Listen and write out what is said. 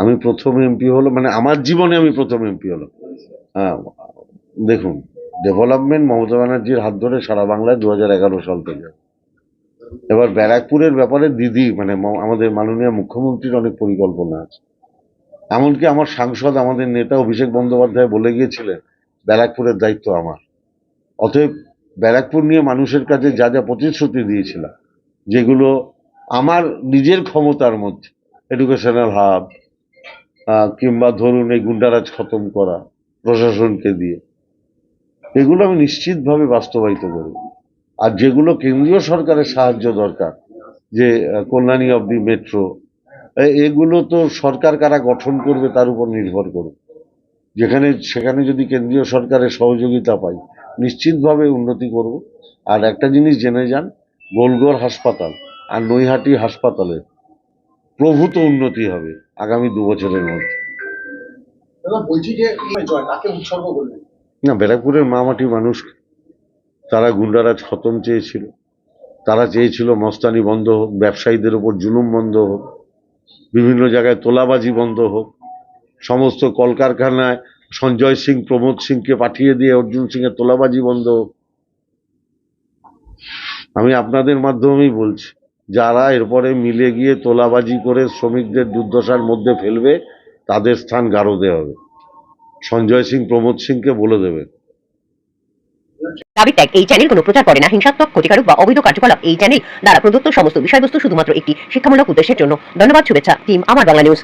আমি প্রথম এমপি হলো মানে আমার জীবনে আমি প্রথম এমপি হলো। হ্যাঁ দেখুন ডেভেলপমেন্ট মমতা ব্যানার্জির হাত ধরে সারা বাংলায় দু এগারো সাল থেকে। এবার ব্যারাকপুরের ব্যাপারে দিদি মানে আমাদের মাননীয় মুখ্যমন্ত্রীর অনেক পরিকল্পনা আছে। এমনকি আমার সাংসদ, আমাদের নেতা অভিষেক বন্দ্যোপাধ্যায় বলে গিয়েছিলেন, ব্যারাকপুরের দায়িত্ব আমার। অতএব ব্যারাকপুর নিয়ে মানুষের কাছে যা যা প্রতিশ্রুতি দিয়েছিলাম, যেগুলো আমার নিজের ক্ষমতার মধ্যে এডুকেশনাল হাব কিংবা ধরুন এই গুন্ডারাজ খতম করা, প্রশাসনকে দিয়ে, এগুলো আমি নিশ্চিতভাবে বাস্তবায়িত করব আর যেগুলো কেন্দ্রীয় সরকারের সাহায্য দরকার, যে কল্যাণী অব দি মেট্রো এগুলো তো সরকার কারা গঠন করবে তার উপর নির্ভর করবে। যেখানে, সেখানে যদি কেন্দ্রীয় সরকারের সহযোগিতা পাই, নিশ্চিতভাবে উন্নতি করব। আর একটা জিনিস জেনে যান গোলগড় হাসপাতাল আর নৈহাটি হাসপাতালের প্রভূত উন্নতি হবে আগামী দু বছরের মধ্যে। না ব্যারাকপুরের মামাটি মানুষ তারা গুন্ডারাজ খতম চেয়েছিল। তারা চেয়েছিল মস্তানি বন্ধ হোক ব্যবসায়ীদের ওপর জুলুম বন্ধ হোক বিভিন্ন জায়গায় তোলাবাজি বন্ধ হোক সমস্ত কলকারখানায় সঞ্জয় সিং প্রমোদ সিংকে পাঠিয়ে দিয়ে অর্জুন সিংয়ের তোলাবাজি বন্ধ হোক। আমি আপনাদের মাধ্যমেই বলছি যারা এরপরে মিলে গিয়ে তোলাবাজি করে শ্রমিকদের দুর্দশার মধ্যে ফেলবে, তাদের স্থান গারদে হবে। সঞ্জয় সিং, প্রমোদ সিংকে বলে দেবে। দাবি ত্যাগ, এই চ্যানেল কোনো প্রচার করে না। হিংসাত্মক, ক্ষতিকারক বা অবৈধ কার্যকলাপ, এই চ্যানেল দ্বারা প্রদত্ত সমস্ত বিষয়বস্তু শুধুমাত্র একটি শিক্ষামূলক উদ্দেশ্যের জন্য। ধন্যবাদ, শুভেচ্ছা। টিম আমার বাংলা নিউজ